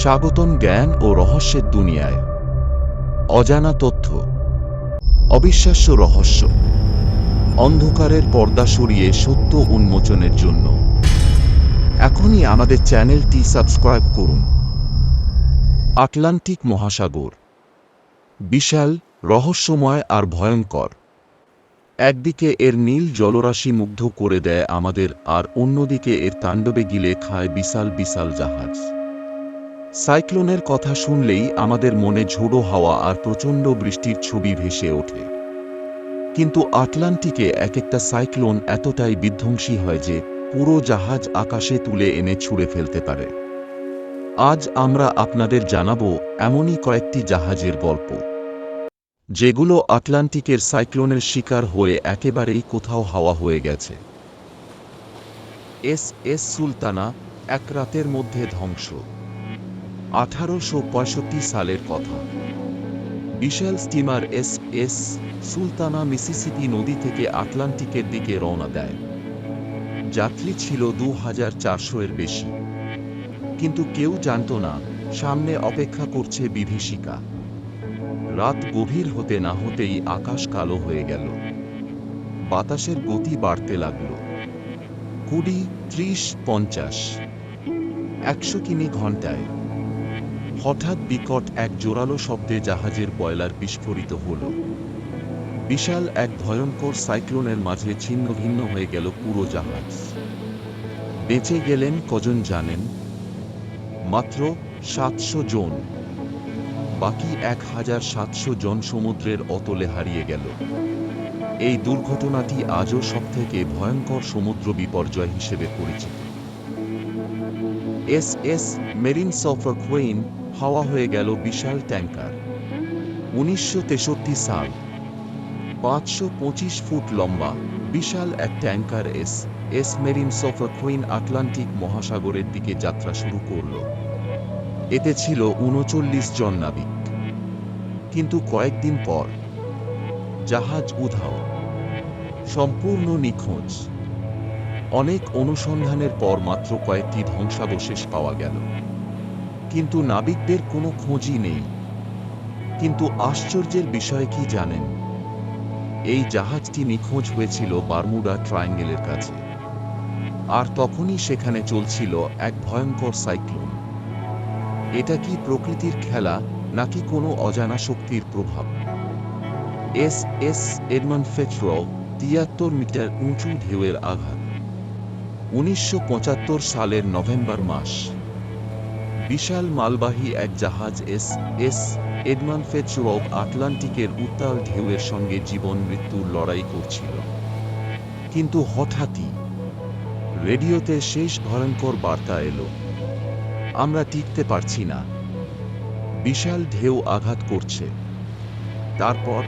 স্বাগতন জ্ঞান ও রহস্যের দুনিয়ায়। অজানা তথ্য। অবিশ্বাস্য রহস্য। অন্ধকারের পর্দা সরিয়ে সত্য উন্মোচনের জন্য। এখনই আমাদের চ্যানেলটি সাবস্ক্রাইব করুন। আটলান্টিক মহাসাগর। বিশাল, রহস্যময় আর ভয়ঙ্কর। একদিকে এর নীল জলরাশি মুগ্ধ করে দেয় আমাদের, আর অন্যদিকে এর তাণ্ডবে গিলে খায় বিশাল বিশাল জাহাজ। সাইক্লোনের কথা শুনলেই আমাদের মনে ঝোড়ো হাওয়া আর প্রচণ্ড বৃষ্টির ছবি ভেসে ওঠে। কিন্তু আটলান্টিকে এক একটা সাইক্লোন এতটাই বিধ্বংসী হয় যে পুরো জাহাজ আকাশে তুলে এনে ছুঁড়ে ফেলতে পারে। আজ আমরা আপনাদের জানাব এমনই কয়েকটি জাহাজের গল্প, যেগুলো আটলান্টিকের সাইক্লোনের শিকার হয়ে একেবারেই কোথাও হাওয়া হয়ে গেছে। এস এস সুলতানা এক রাতের মধ্যে ধ্বংস। আঠারোশো পঁয়ষট্টি সালের কথা। বিশাল steamer S S Sultana Mississippi নদী থেকে আটলান্টিকের দিকে রওনা দেয়। যাত্রী ছিল দু হাজার চারশো এর বেশি। কিন্তু কেউ জানত না, সামনে অপেক্ষা করছে বিভীষিকা। রাত গভীর হতে না হতেই আকাশ কালো হয়ে গেল। বাতাসের গতি বাড়তে লাগল। কুড়ি, ত্রিশ, পঞ্চাশ। একশো কিমি ঘন্টায় হঠাৎ বিকট এক জোরালো শব্দে জাহাজের বয়লার বিস্ফোরিত হল। বিশাল এক ভয়ঙ্কর সাইক্লোনের মাঝে ছিন্ন ভিন্ন হয়ে গেল পুরো জাহাজ। বেঁচে গেলেন কজন জানেন? মাত্র সাতশো জন। বাকি এক হাজার সাতশো জন সমুদ্রের অতলে হারিয়ে গেল। এই দুর্ঘটনাটি আজও সবথেকে ভয়ঙ্কর সমুদ্র বিপর্যয় হিসেবে পরিচিত। S S Marine sulphur queen হাওয়া হয়ে গেল বিশাল ট্যাঙ্কার। উনিশশো তেষট্টি সাল, পাঁচশো পঁচিশ ফুট লম্বা, বিশাল এক tanker S S Marine sulphur queen Atlantic মহাসাগরের দিকে যাত্রা শুরু করল। এতে ছিল উনচল্লিশ জন নাবিক। কিন্তু কয়েকদিন পর, জাহাজ উধাও, সম্পূর্ণ নিখোঁজ। অনেক অনুসন্ধানের পর মাত্র কয়েকটি ধ্বংসাবশেষ পাওয়া গেল। কিন্তু নাবিকদের কোনো খোঁজই নেই। কিন্তু আশ্চর্যের বিষয় কি জানেন? এই জাহাজটি নিখোঁজ হয়েছিল বারমুডা ট্রায়াঙ্গেলের কাছে। আর তখনই সেখানে চলছিল এক ভয়ঙ্কর সাইক্লোন। এটা কি প্রকৃতির খেলা, নাকি কোনো অজানা শক্তির প্রভাব? এস এস এডমন্ড ফেট্রো তিয়াত্তর মিটার উঁচু ঢেউয়ের আঘাত। উনিশশো পঁচাত্তর সালের নভেম্বর মাস। বিশাল মালবাহী এক জাহাজ এস এস, এডমান ফেট্রোভ আটলান্টিকের উত্তাল ঢেউয়ের সঙ্গে জীবন মৃত্যুর লড়াই করছিল। কিন্তু হঠাৎই রেডিওতে শেষ ভয়ঙ্কর বার্তা এলো। আমরা টিকতে পারছি না। বিশাল ঢেউ আঘাত করছে। তারপর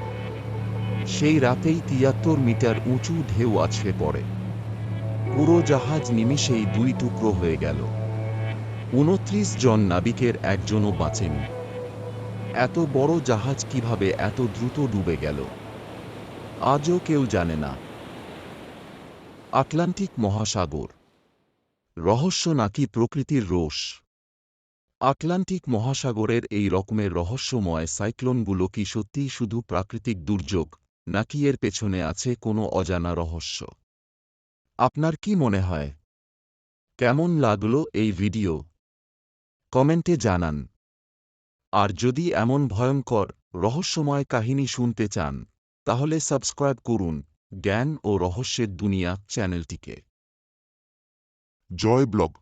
সেই রাতেই তিয়াত্তর মিটার উঁচু ঢেউ আছে পড়ে। পুরো জাহাজ নিমিষেই দুই টুকরো হয়ে গেল। উনত্রিশ জন নাবিকের একজনও বাঁচেনি। এত বড় জাহাজ কীভাবে এত দ্রুত ডুবে গেল? আজও কেউ জানে না। আটলান্টিক মহাসাগর। রহস্য নাকি প্রকৃতির রোষ? আটলান্টিক মহাসাগরের এই রকমের রহস্যময় সাইক্লোনগুলো কি সত্যিই শুধু প্রাকৃতিক দুর্যোগ, নাকি এর পেছনে আছে কোনো অজানা রহস্য? আপনার কি মনে হয়? কেমন লাগল এই ভিডিও? কমেন্টে জানান। আর যদি এমন ভয়ঙ্কর, রহস্যময় কাহিনী শুনতে চান, তাহলে সাবস্ক্রাইব করুন জ্ঞান ও রহস্যের দুনিয়া চ্যানেলটিকে। জয় ব্লগ।